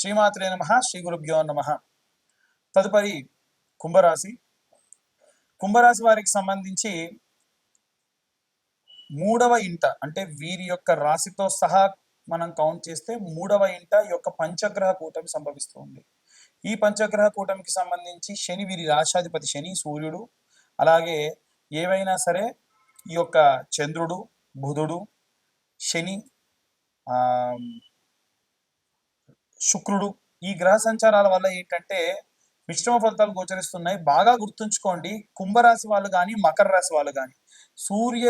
శ్రీమాత్రే నమ శ్రీ గురుభ్యో నమ. తదుపరి కుంభరాశి. కుంభరాశి వారికి సంబంధించి మూడవ ఇంట అంటే వీరి యొక్క రాశితో సహా మనం కౌంట్ చేస్తే మూడవ ఇంట ఈ యొక్క పంచగ్రహ కూటమి సంభవిస్తుంది. ఈ పంచగ్రహ కూటమికి సంబంధించి శని వీరి రాశాధిపతి శని సూర్యుడు అలాగే ఏవైనా సరే ఈ యొక్క చంద్రుడు బుధుడు శని ఆ, శుక్రుడు. ఈ గ్రహ సంచారాల వల్ల ఏంటంటే మిశ్రమ ఫలితాలు గోచరిస్తున్నాయి. బాగా గుర్తుంచుకోండి కుంభరాశి వాళ్ళు కానీ మకర రాశి వాళ్ళు కానీ సూర్య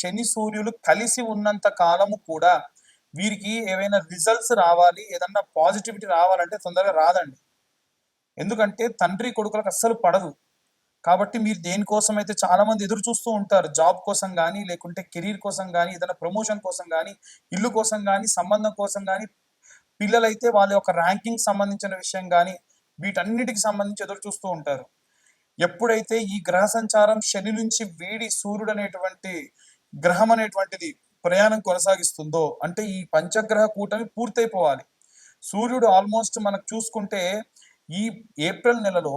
శని సూర్యులు కలిసి ఉన్నంత కాలము కూడా వీరికి ఏవైనా రిజల్ట్స్ రావాలి ఏదన్నా పాజిటివిటీ రావాలంటే తొందరగా రాదండి. ఎందుకంటే తండ్రి కొడుకులకు అస్సలు పడదు. కాబట్టి మీరు దేనికోసం అయితే చాలా మంది ఎదురు చూస్తూ ఉంటారు జాబ్ కోసం కానీ లేకుంటే కెరీర్ కోసం కానీ ఏదైనా ప్రమోషన్ కోసం కానీ ఇల్లు కోసం కానీ సంబంధం కోసం కానీ పిల్లలైతే వాళ్ళ యొక్క ర్యాంకింగ్ సంబంధించిన విషయం కానీ వీటన్నిటికి సంబంధించి ఎదురు చూస్తూ ఉంటారు. ఎప్పుడైతే ఈ గ్రహ సంచారం శని నుంచి వేడి సూర్యుడు అనేటువంటి గ్రహం అనేటువంటిది ప్రయాణం కొనసాగిస్తుందో అంటే ఈ పంచగ్రహ కూటమి పూర్తయిపోవాలి. సూర్యుడు ఆల్మోస్ట్ మనకు చూసుకుంటే ఈ ఏప్రిల్ నెలలో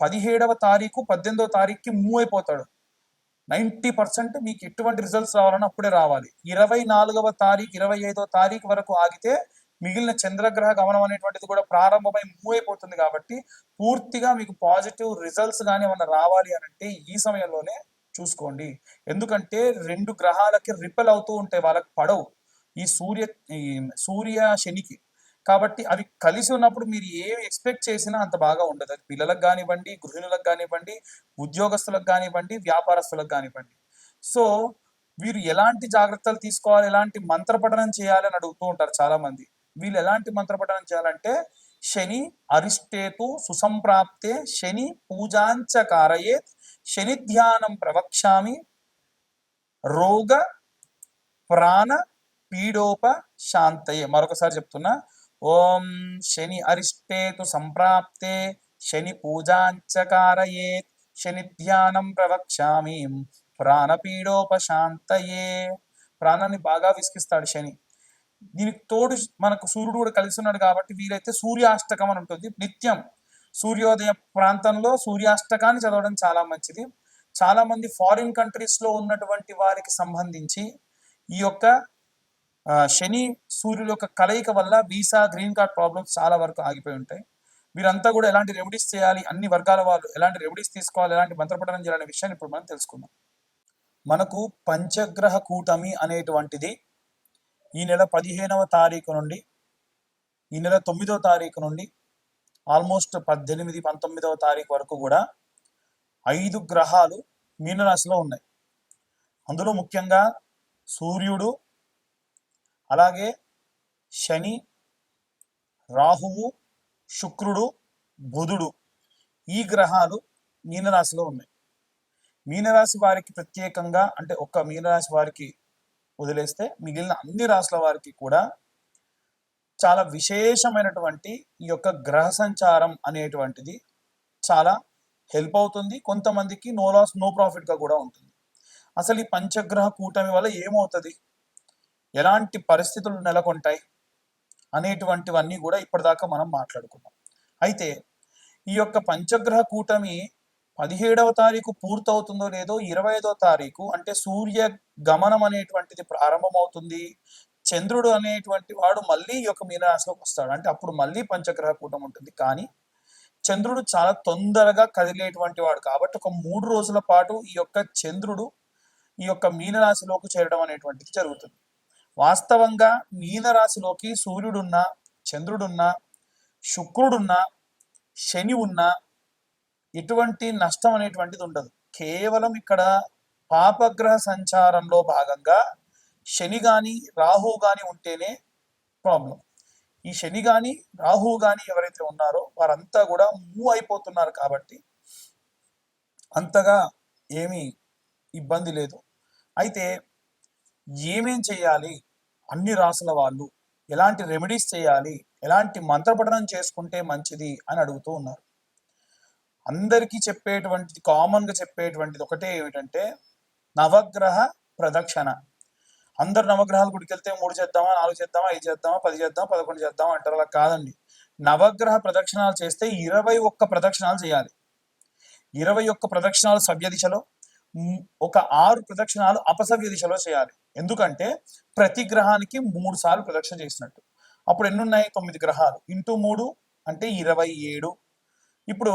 పదిహేడవ తారీఖు పద్దెనిమిదవ తారీఖుకి మూవ్ అయిపోతాడు. నైంటీ పర్సెంట్ మీకు ఎటువంటి రిజల్ట్స్ రావాలని అప్పుడే రావాలి. ఇరవై నాలుగవ తారీఖు ఇరవై ఐదవ తారీఖు వరకు ఆగితే మిగిలిన చంద్రగ్రహ గమనం అనేటువంటిది కూడా ప్రారంభమై మూవ్ అయిపోతుంది కాబట్టి పూర్తిగా మీకు పాజిటివ్ రిజల్ట్స్ కానీ ఏమన్నా రావాలి అని అంటే ఈ సమయంలోనే చూసుకోండి. ఎందుకంటే రెండు గ్రహాలకి రిపెల్ అవుతూ ఉంటాయి వాళ్ళకి పడవు. ఈ సూర్య ఈ సూర్య శనికి. కాబట్టి అవి కలిసి ఉన్నప్పుడు మీరు ఏమి ఎక్స్పెక్ట్ చేసినా అంత బాగా ఉండదు. అది పిల్లలకు కానివ్వండి గృహిణులకు కానివ్వండి ఉద్యోగస్తులకు కానివ్వండి వ్యాపారస్తులకు కానివ్వండి. సో వీరు ఎలాంటి జాగ్రత్తలు తీసుకోవాలి ఎలాంటి మంత్రపఠనం చేయాలని అడుగుతూ ఉంటారు చాలా మంది వీళ్ళు ఎలాంటి మంత్రపఠనం చేయాలంటే శని అరిష్టేతు సుసంప్రాప్తే శని పూజాంచ కారయేత్ శని ధ్యానం ప్రవక్ష్యామి రోగ ప్రాణ పీడోప శాంతయే. మరొకసారి చెప్తున్నా ఓం శని అరిష్టేతు సంప్రాప్తే శని పూజాంచకారయేత్ శని ధ్యానం ప్రవక్ష్యామి ప్రాణపీడోపశాంతయే ప్రాణాన్ని బాగా విసిగిస్తాడు శని. దీనికి తోడు మనకు సూర్యుడు కూడా కలిసి ఉన్నాడు కాబట్టి వీరైతే సూర్యాష్టకం అని ఉంటుంది. నిత్యం సూర్యోదయ ప్రాంతంలో సూర్యాష్టకాన్ని చదవడం చాలా మంచిది. చాలా మంది ఫారిన్ కంట్రీస్లో ఉన్నటువంటి వారికి సంబంధించి ఈ యొక్క శని సూర్యుల యొక్క కలయిక వల్ల వీసా గ్రీన్ కార్డ్ ప్రాబ్లమ్స్ చాలా వరకు ఆగిపోయి ఉంటాయి. వీరంతా కూడా ఎలాంటి రెమెడీస్ చేయాలి అన్ని వర్గాల వాళ్ళు ఎలాంటి రెమెడీస్ తీసుకోవాలి ఎలాంటి మంత్రపఠనం చేయాలనే విషయాన్ని ఇప్పుడు మనం తెలుసుకుందాం. మనకు పంచగ్రహ కూటమి అనేటువంటిది ఈ నెల పదిహేనవ తారీఖు నుండి ఈ నెల తొమ్మిదవ తారీఖు నుండి ఆల్మోస్ట్ పద్దెనిమిది పంతొమ్మిదవ తారీఖు వరకు కూడా ఐదు గ్రహాలు మీనరాశిలో ఉన్నాయి. అందులో ముఖ్యంగా సూర్యుడు అలాగే శని రాహువు శుక్రుడు బుధుడు ఈ గ్రహాలు మీనరాశిలో ఉన్నాయి. మీనరాశి వారికి ప్రత్యేకంగా అంటే ఒక్క మీనరాశి వారికి వదిలేస్తే మిగిలిన అన్ని రాశుల వారికి కూడా చాలా విశేషమైనటువంటి ఈ యొక్క గ్రహ సంచారం అనేటువంటిది చాలా హెల్ప్ అవుతుంది. కొంతమందికి నో లాస్ నో ప్రాఫిట్గా కూడా ఉంటుంది. అసలు ఈ పంచగ్రహ కూటమి వల్ల ఏమవుతుంది? ఎలాంటి పరిస్థితులు నెలకొంటాయి? అనేటువంటివన్నీ కూడా ఇప్పటిదాకా మనం మాట్లాడుకున్నాం. అయితే ఈ యొక్క పంచగ్రహ కూటమి పదిహేడవ తారీఖు పూర్తవుతుందో లేదో ఇరవై ఐదో తారీఖు అంటే సూర్య గమనం అనేటువంటిది ప్రారంభమవుతుంది. చంద్రుడు అనేటువంటి వాడు మళ్ళీ ఈ యొక్క మీనరాశిలోకి వస్తాడు. అంటే అప్పుడు మళ్ళీ పంచగ్రహ కూటం ఉంటుంది. కానీ చంద్రుడు చాలా తొందరగా కదిలేటువంటి వాడు. కాబట్టి ఒక మూడు రోజుల పాటు ఈ యొక్క చంద్రుడు ఈ యొక్క మీనరాశిలోకి చేరడం అనేటువంటిది జరుగుతుంది. వాస్తవంగా మీనరాశిలోకి సూర్యుడున్న చంద్రుడున్న శుక్రుడున్న శని ఉన్న ఎటువంటి నష్టం అనేటువంటిది ఉండదు. కేవలం ఇక్కడ పాపగ్రహ సంచారంలో భాగంగా శని గాని రాహు గాని ఉంటేనే ప్రాబ్లం ఈ శని గాని రాహు గాని ఎవరైతే ఉన్నారో వారంతా కూడా మూవ్ అయిపోతున్నారు కాబట్టి అంతగా ఏమీ ఇబ్బంది లేదు. అయితే ఏమేం చేయాలి? అన్ని రాసుల వాళ్ళు ఎలాంటి రెమెడీస్ చేయాలి? ఎలాంటి మంత్రపఠనం చేసుకుంటే మంచిది అని అడుగుతూ ఉన్నారు. అందరికీ చెప్పేటువంటిది కామన్గా చెప్పేటువంటిది ఒకటే ఏమిటంటే నవగ్రహ ప్రదక్షిణ. అందరు నవగ్రహాల గుడికి వెళ్తే మూడు చేద్దామా నాలుగు చేద్దామా ఐదు చేద్దామా పది చేద్దామా పదకొండు చేద్దామా అంటారు. అలా కాదండి. నవగ్రహ ప్రదక్షిణాలు చేస్తే ఇరవై ఒక్క ప్రదక్షిణాలు చేయాలి. ఇరవై ఒక్క ప్రదక్షిణాలు సవ్య దిశలో ఒక ఆరు ప్రదక్షిణాలు అపసవ్య దిశలో చేయాలి. ఎందుకంటే ప్రతి గ్రహానికి మూడు సార్లు ప్రదక్షిణ చేసినట్టు. అప్పుడు ఎన్నున్నాయి? తొమ్మిది గ్రహాలు. ఇంటూ మూడు అంటే ఇరవై ఏడు. ఇప్పుడు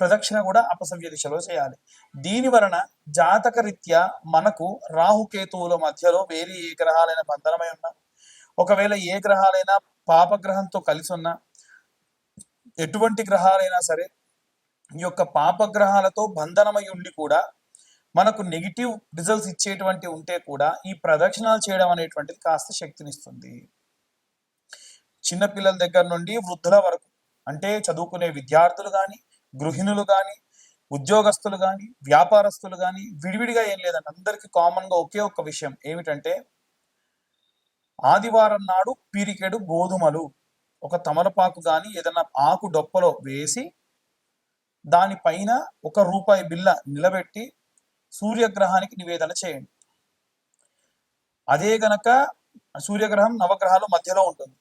ప్రదక్షిణ కూడా అపసవ్య దిశలో చేయాలి. దీని వలన జాతక రీత్యా మనకు రాహుకేతువుల మధ్యలో వేరే ఏ గ్రహాలైన బంధనమై ఉన్నా ఒకవేళ ఏ గ్రహాలైనా పాపగ్రహంతో కలిసి ఉన్నా ఎటువంటి గ్రహాలైనా సరే ఈ యొక్క పాపగ్రహాలతో బంధనమై ఉండి కూడా మనకు నెగిటివ్ రిజల్ట్స్ ఇచ్చేటువంటి ఉంటే కూడా ఈ ప్రదక్షిణాలు చేయడం అనేటువంటిది కాస్త శక్తినిస్తుంది. చిన్నపిల్లల దగ్గర నుండి వృద్ధుల వరకు అంటే చదువుకునే విద్యార్థులు కానీ గృహిణులు కానీ ఉద్యోగస్తులు కానీ వ్యాపారస్తులు కానీ విడివిడిగా ఏం లేదండి. అందరికీ కామన్గా ఒకే ఒక్క విషయం ఏమిటంటే ఆదివారం నాడు పీరికెడు గోధుమలు. ఒక తమలపాకు కానీ ఏదైనా ఆకు డొప్పలో వేసి దానిపైన ఒక రూపాయి బిల్ల నిలబెట్టి సూర్యగ్రహానికి నివేదన చేయండి. అదే గనక సూర్యగ్రహం నవగ్రహాలు మధ్యలో ఉంటుంది.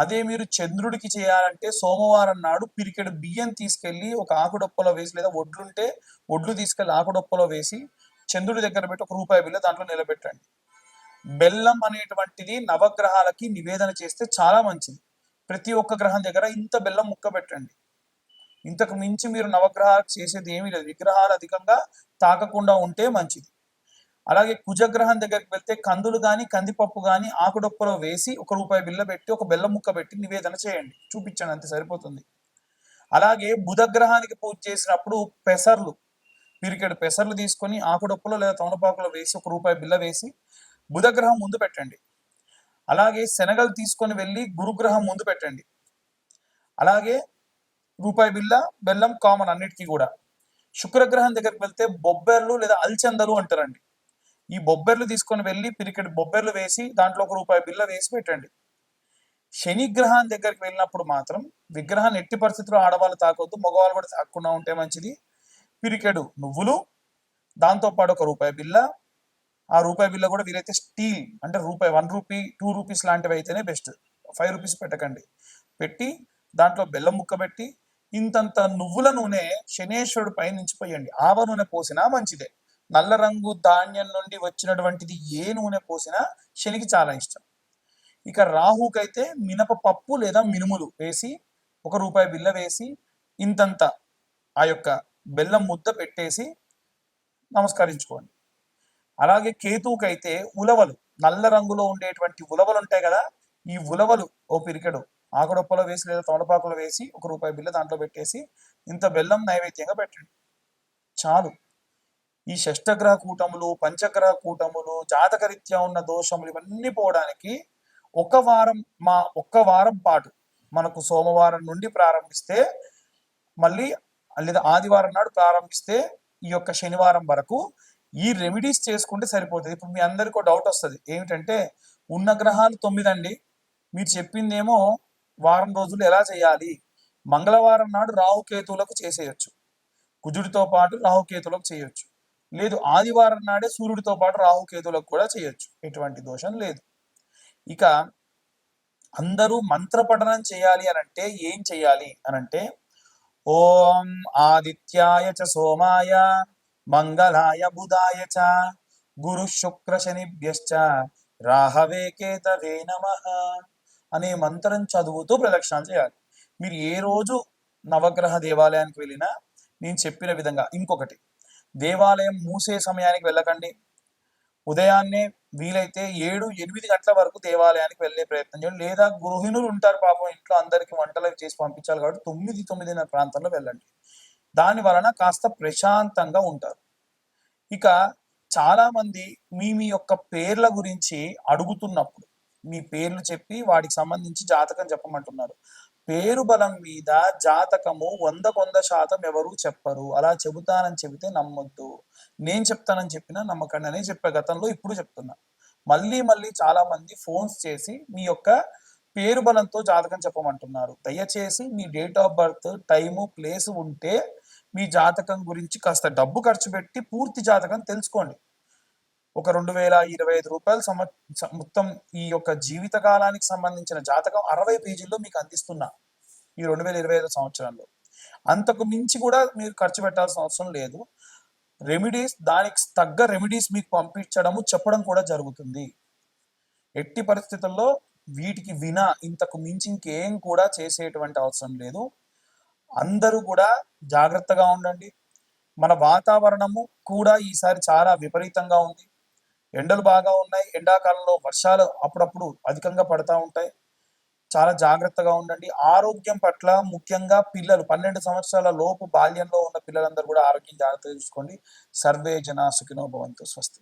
అదే మీరు చంద్రుడికి చేయాలంటే సోమవారం నాడు పిరికెడు బియ్యం తీసుకెళ్ళి ఒక ఆకుడొప్పలో వేసి లేదా ఒడ్లుంటే ఒడ్లు తీసుకెళ్ళి ఆకుడొప్పలో వేసి చంద్రుడి దగ్గర పెట్టి ఒక రూపాయి బిల్ల దాంట్లో నిలబెట్టండి. బెల్లం అనేటువంటిది నవగ్రహాలకి నివేదన చేస్తే చాలా మంచిది. ప్రతి ఒక్క గ్రహం దగ్గర ఇంత బెల్లం ముక్క పెట్టండి. ఇంతకు మించి మీరు నవగ్రహాలకు చేసేది ఏమీ లేదు. విగ్రహాలు అధికంగా తాకకుండా ఉంటే మంచిది. అలాగే కుజగ్రహం దగ్గరికి వెళ్తే కందులు కానీ కందిపప్పు కానీ ఆకుడొప్పలో వేసి ఒక రూపాయి బిల్ల పెట్టి ఒక బెల్లం ముక్క పెట్టి నివేదన చేయండి. చూపించండి అంతే సరిపోతుంది. అలాగే బుధగ్రహానికి పూజ చేసినప్పుడు పెసర్లు పిరికెడు పెసర్లు తీసుకొని ఆకుడొప్పలో లేదా తమలపాకులో వేసి ఒక రూపాయి బిల్ల వేసి బుధగ్రహం ముందు పెట్టండి. అలాగే శనగలు తీసుకొని వెళ్ళి గురుగ్రహం ముందు పెట్టండి. అలాగే రూపాయి బిల్ల బెల్లం కామన్ అన్నిటికీ కూడా. శుక్రగ్రహం దగ్గరికి వెళ్తే బొబ్బెర్లు లేదా అల్చందలు అంటారండి. ఈ బొబ్బెర్లు తీసుకొని వెళ్ళి పిరికెడు బొబ్బెర్లు వేసి దాంట్లో ఒక రూపాయి బిల్ల వేసి పెట్టండి. శని దగ్గరికి వెళ్ళినప్పుడు మాత్రం విగ్రహాన్ని ఎట్టి పరిస్థితుల్లో ఆడవాళ్ళు తాకొద్దు మగవాళ్ళు కూడా తాకుండా ఉంటే మంచిది. పిరికెడు నువ్వులు దాంతోపాటు ఒక రూపాయి బిల్ల ఆ రూపాయి బిల్ల కూడా వీలైతే స్టీల్ అంటే రూపాయి వన్ రూపీ టూ రూపీస్ లాంటివి అయితేనే బెస్ట్. ఫైవ్ రూపీస్ పెట్టకండి. పెట్టి దాంట్లో బెల్లం ముక్క పెట్టి ఇంతంత నువ్వుల నూనె శనేశ్వరుడు పై నుంచి పోయండి. ఆవ నూనె పోసినా మంచిదే. నల్ల రంగు ధాన్యం నుండి వచ్చినటువంటిది ఏ నూనె పోసినా శనికి చాలా ఇష్టం. ఇక రాహుకైతే మినప పప్పు లేదా మినుములు వేసి ఒక రూపాయి బిల్ల వేసి ఇంతంత ఆ యొక్క బెల్లం ముద్ద పెట్టేసి నమస్కరించుకోండి. అలాగే కేతువుకైతే ఉలవలు నల్ల రంగులో ఉండేటువంటి ఉలవలు ఉంటాయి కదా ఈ ఉలవలు ఓ పిరికెడు ఆకుడొప్పలో వేసి లేదా తమలపాకులో వేసి ఒక రూపాయి బిల్ల దాంట్లో పెట్టేసి ఇంత బెల్లం నైవేద్యంగా పెట్టండి. చాలు. ఈ షష్టగ్రహ కూటములు పంచగ్రహ కూటములు జాతకరీత్యా ఉన్న దోషములు ఇవన్నీ పోవడానికి ఒక వారం మా ఒక్క వారం పాటు మనకు సోమవారం నుండి ప్రారంభిస్తే మళ్ళీ లేదా ఆదివారం నాడు ప్రారంభిస్తే ఈ యొక్క శనివారం వరకు ఈ రెమెడీస్ చేసుకుంటే సరిపోతుంది. ఇప్పుడు మీ అందరికీ డౌట్ వస్తుంది. ఏమిటంటే ఉన్న గ్రహాలు తొమ్మిది అండి మీరు చెప్పిందేమో వారం రోజులు ఎలా చేయాలి? మంగళవారం నాడు రాహుకేతువులకు చేసేయచ్చు. కుజుడితో పాటు రాహుకేతువులకు చేయొచ్చు. లేదు ఆదివారం నాడే సూర్యుడితో పాటు రాహుకేతులకు కూడా చేయొచ్చు. ఎటువంటి దోషం లేదు. ఇక అందరూ మంత్ర పఠనం చేయాలి అని అంటే ఏం చేయాలి అని అంటే ఓం ఆదిత్యాయ చ సోమాయ మంగళాయ బుధాయ చ గురు శుక్ర శనిభ్యశ్చ రాహవే కేతవే నమ అనే మంత్రం చదువుతూ ప్రదక్షిణ చేయాలి. మీరు ఏ రోజు నవగ్రహ దేవాలయానికి వెళ్ళినా నేను చెప్పిన విధంగా ఇంకొకటి దేవాలయం మూసే సమయానికి వెళ్ళకండి. ఉదయాన్నే వీలైతే ఏడు ఎనిమిది గంటల వరకు దేవాలయానికి వెళ్ళే ప్రయత్నం చేయండి. లేదా గృహిణులు ఉంటారు పాపం ఇంట్లో అందరికి వంటలు చేసి పంపించాలి కాబట్టి తొమ్మిది తొమ్మిదిన్నర ప్రాంతంలో వెళ్ళండి. దాని వలన కాస్త ప్రశాంతంగా ఉంటారు. ఇక చాలా మంది మీ మీ యొక్క పేర్ల గురించి అడుగుతున్నప్పుడు మీ పేర్లు చెప్పి వాటికి సంబంధించి జాతకం చెప్పమంటున్నారు. పేరు బలం మీద జాతకము వందకొంద శాతం ఎవరు చెప్పరు. అలా చెబుతానని చెబితే నమ్మొద్దు. నేను చెప్తానని చెప్పినా నమ్మకండి అనే చెప్పే. గతంలో ఇప్పుడు చెప్తున్నా. మళ్ళీ మళ్ళీ చాలా మంది ఫోన్స్ చేసి మీ యొక్క పేరు బలంతో జాతకం చెప్పమంటున్నారు. దయచేసి మీ date of birth time place ఉంటే మీ జాతకం గురించి కాస్త డబ్బు ఖర్చు పెట్టి పూర్తి జాతకం తెలుసుకోండి. ఒక రెండు వేల ఇరవై ఐదు రూపాయలు సంవ మొత్తం ఈ యొక్క జీవిత కాలానికి సంబంధించిన జాతకం అరవై పేజీల్లో మీకు అందిస్తున్నా ఈ రెండు వేల ఇరవై ఐదు సంవత్సరంలో. అంతకు మించి కూడా మీరు ఖర్చు పెట్టాల్సిన అవసరం లేదు. రెమెడీస్ దానికి తగ్గ రెమెడీస్ మీకు పంపించడము చెప్పడం కూడా జరుగుతుంది. ఎట్టి పరిస్థితుల్లో వీటికి వినా ఇంతకు మించి ఇంకేం కూడా చేసేటువంటి అవసరం లేదు. అందరూ కూడా జాగ్రత్తగా ఉండండి. మన వాతావరణము కూడా ఈసారి చాలా విపరీతంగా ఉంది. ఎండలు బాగా ఉన్నాయి. ఎండాకాలంలో వర్షాలు అప్పుడప్పుడు అధికంగా పడతా ఉంటాయి. చాలా జాగ్రత్తగా ఉండండి. ఆరోగ్యం పట్ల ముఖ్యంగా పిల్లలు పన్నెండు సంవత్సరాల లోపు బాల్యంలో ఉన్న పిల్లలందరూ కూడా ఆరోగ్యం జాగ్రత్తగా చూసుకోండి. సర్వే జన సుఖినో భవంతు. స్వస్తి.